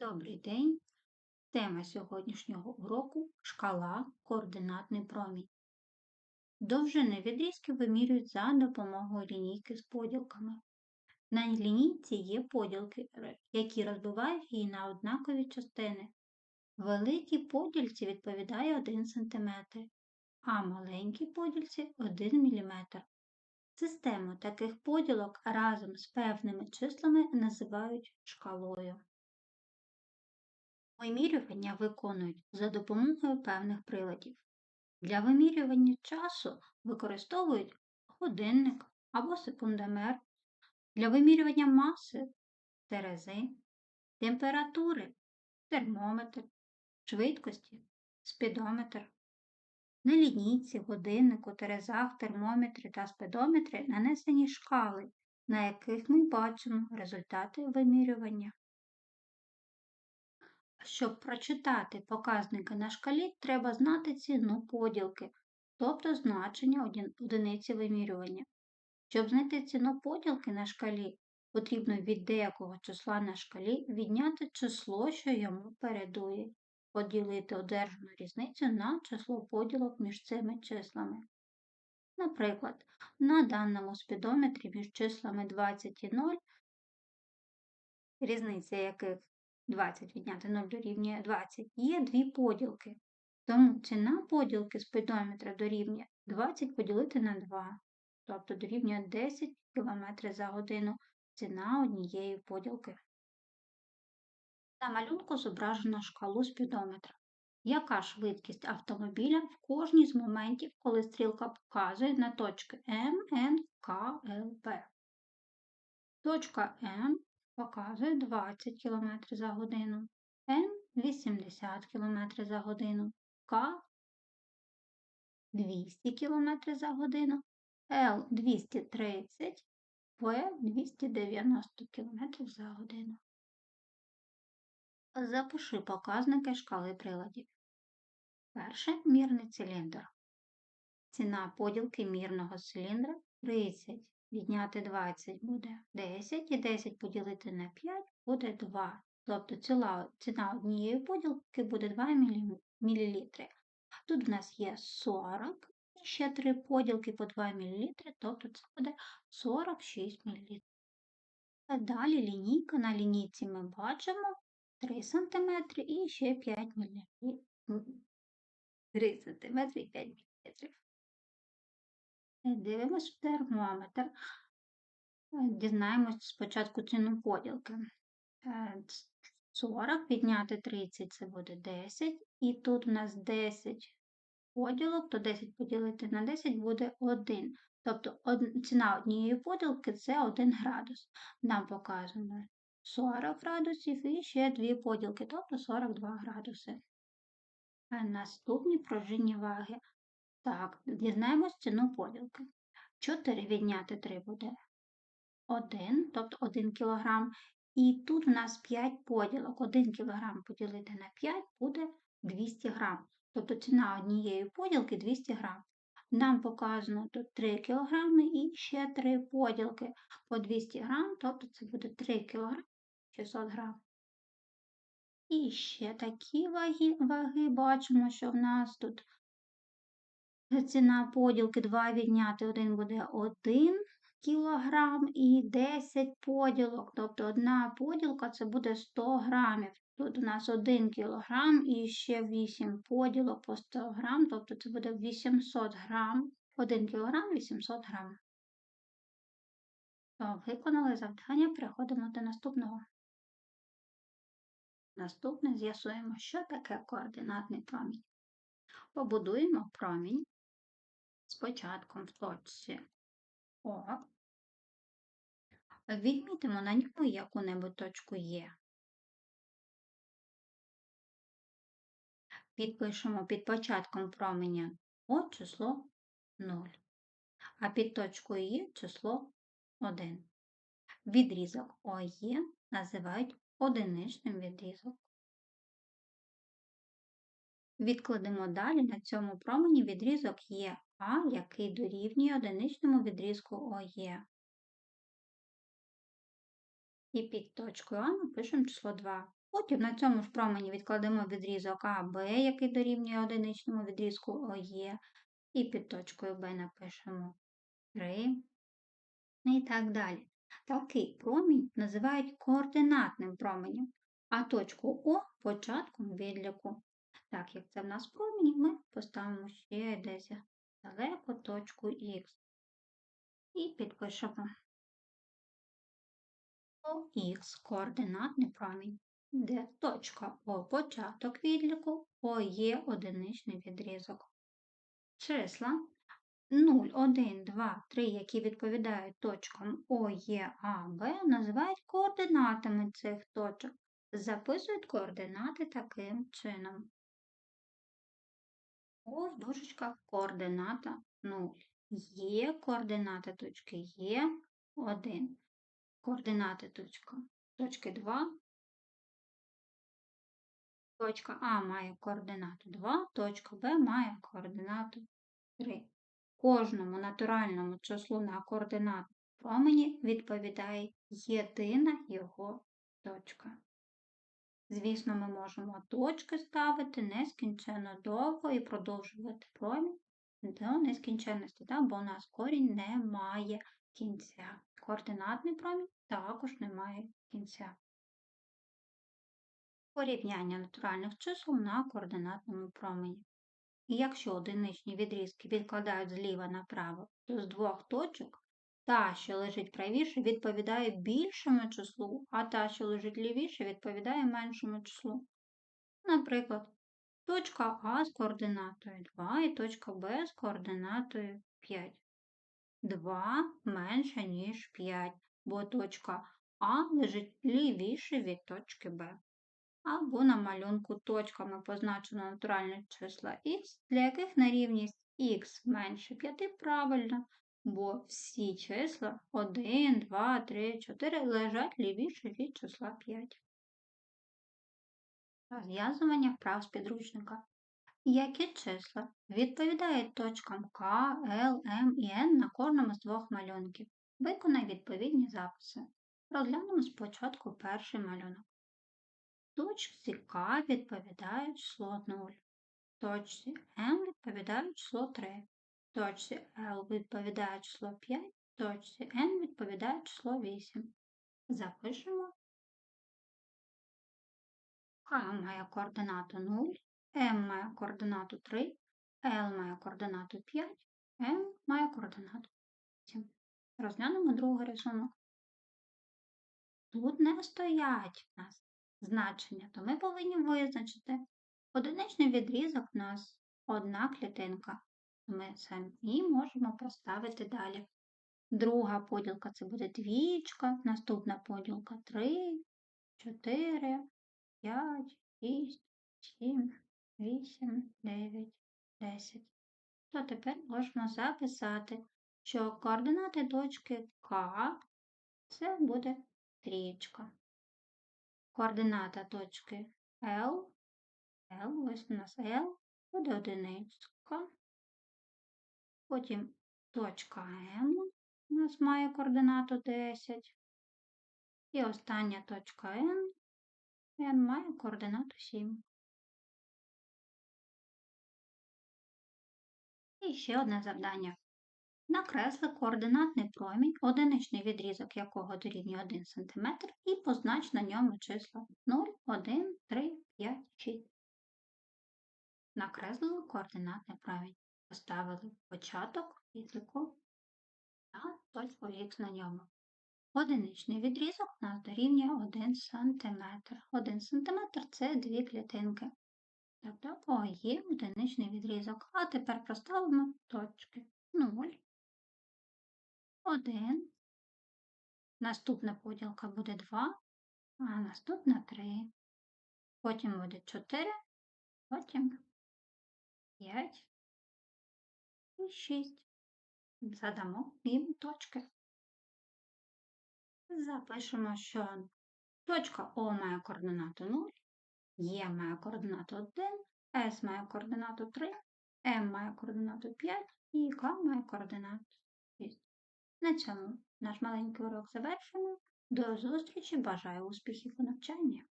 Добрий день! Тема сьогоднішнього уроку шкала координатний промінь. Довжини відрізків вимірюють за допомогою лінійки з поділками. На лінійці є поділки, які розбивають її на однакові частини. Великій поділці відповідає 1 см, а маленькій поділці 1 мм. Систему таких поділок разом з певними числами називають шкалою. Вимірювання виконують за допомогою певних приладів. Для вимірювання часу використовують годинник або секундомер, для вимірювання маси терези, температури термометр, швидкості спідометр. На лінійці, годиннику, терезах, термометрі та спідометрі нанесені шкали, на яких ми бачимо результати вимірювання. Щоб прочитати показники на шкалі, треба знати ціну поділки, тобто значення одиниці вимірювання. Щоб знайти ціну поділки на шкалі, потрібно від деякого числа на шкалі відняти число, що йому передує, поділити одержану різницю на число поділок між цими числами. Наприклад, на даному спідометрі між числами 20 і 0, різниця яких 20 відняти 0 дорівнює 20, є дві поділки. Тому ціна поділки спідометра дорівнює 20 поділити на 2, тобто дорівнює 10 км за годину ціна однієї поділки. На малюнку зображено шкалу спідометра. Яка швидкість автомобіля в кожній з моментів, коли стрілка показує на точки М, Н, К, Л, П? Точка М показує 20 км за годину, Н 80 км за годину, К 200 км за годину, Л 230, В 290 км за годину. Запиши показники шкали приладів. Перше мірний циліндр. Ціна поділки мірного циліндра 30 Відняти 20 буде 10 і 10 поділити на 5 буде 2. Тобто ціла, ціна однієї поділки буде 2 мл. Тут в нас є 40, і ще 3 поділки по 2 мл, тобто це буде 46 мл. Далі лінійка на лінійці ми бачимо 3 см і ще 5 мл. 3 см і 5 мм. Дивимось в термометр. Е, дізнаємось спочатку ціну поділки. 40 е, підняти 30 це буде 10. І тут у нас 10 поділок, то 10 поділити на 10 буде 1. Тобто ціна однієї поділки це 1 градус. Нам показано 40 градусів і ще 2 поділки, тобто 42 градуси. Наступні пружинні ваги. Так, дізнаємось ціну поділки. 4 відняти 3 буде 1, тобто 1 кг. І тут у нас 5 поділок. 1 кг поділити на 5 буде 200 г. Тобто ціна однієї поділки 200 г. Нам показано тут 3 кг і ще 3 поділки по 200 г, тобто це буде 3 кг 600 г. І ще такі ваги, ваги бачимо, що в нас тут Ціна поділки 2 відняти 1 буде 1 кг і 10 поділок. Тобто одна поділка це буде 100 грамів. Тут у нас 1 кг і ще 8 поділок по 100 грам, тобто це буде 800 грам. 1 кг 800 грам. То, виконали завдання, переходимо до наступного. Наступне з'ясуємо, що таке координатний промінь. Побудуємо промінь початком в точці О. Відмітимо на ньому яку-небудь точку Є. Підпишемо під початком променя О число 0, а під точкою Є число 1. Відрізок ОЄ називають одиничним відрізок. Відкладемо далі на цьому промені відрізок є А, який дорівнює одиничному відрізку ОЄ. І під точкою А напишемо число 2. Потім на цьому ж промені відкладемо відрізок АБ, який дорівнює одиничному відрізку ОЄ, і під точкою Б напишемо 3 і так далі. Такий промінь називають координатним променем, а точку О початком відліку. Так як це в нас промінь, ми поставимо ще десь далеко точку Х. І підпишемо ОХ координатний промінь, де точка О початок відліку, О є одиничний відрізок. Числа 0, 1, 2, 3, які відповідають точкам О, Є, А, Б, називають координатами цих точок. Записують координати таким чином. О в дужечках координата 0. Є координата точки Є 1. Координати точка, точки 2. Точка А має координату 2, точка Б має координату 3. Кожному натуральному числу на координат промені відповідає єдина його точка. Звісно, ми можемо точки ставити нескінченно довго і продовжувати промінь до нескінченності, так? бо у нас корінь не має кінця. Координатний промінь також не має кінця. Порівняння натуральних чисел на координатному промені. І якщо одиничні відрізки відкладають зліва направо, то з двох точок та, що лежить правіше, відповідає більшому числу, а та, що лежить лівіше, відповідає меншому числу. Наприклад, точка А з координатою 2 і точка Б з координатою 5. 2 менше, ніж 5, бо точка А лежить лівіше від точки Б або на малюнку точками позначено натуральні числа х, для яких на рівність х менше 5 правильно, бо всі числа 1, 2, 3, 4 лежать лівіше від числа 5. Розв'язування вправ з підручника. Які числа відповідають точкам К, Л, М і Н на кожному з двох малюнків? Виконай відповідні записи. Розглянемо спочатку перший малюнок. Точці К відповідає число 0. Точці М відповідає число 3. Точці Л відповідає число 5, точці N відповідає число 8. Запишемо. К має координату 0, М має координату 3, L має координату 5, М має координату 8. Розглянемо другий рисунок. Тут не стоять в нас значення, то ми повинні визначити одиничний відрізок у нас одна клітинка. Ми самі можемо поставити далі. Друга поділка це буде двічка, наступна поділка 3, 4, 5, 6, 7, 8, 9, 10. То тепер можемо записати, що координати точки К це буде трічка координата точки L, L, ось у нас L, буде одиничка. Потім точка М у нас має координату 10. І остання точка N, N має координату 7. І ще одне завдання. Накресли координатний промінь, одиничний відрізок якого дорівнює 1 см, і познач на ньому числа 0, 1, 3, 5, 6. Накреслили координатний промінь. Поставили початок відліку та точку Х на ньому. Одиничний відрізок у нас дорівнює 1 см. 1 см це дві клітинки. Тобто є одиничний відрізок. А тепер проставимо точки 0. 1. Наступна поділка буде 2, а наступна 3. Потім буде 4, потім 5 і 6. Задамо їм точки. Запишемо, що точка О має координату 0, Є має координату 1, С має координату 3, М має координату 5 і К має координату 6. На цьому наш маленький урок завершено. До зустрічі! Бажаю успіхів у навчанні!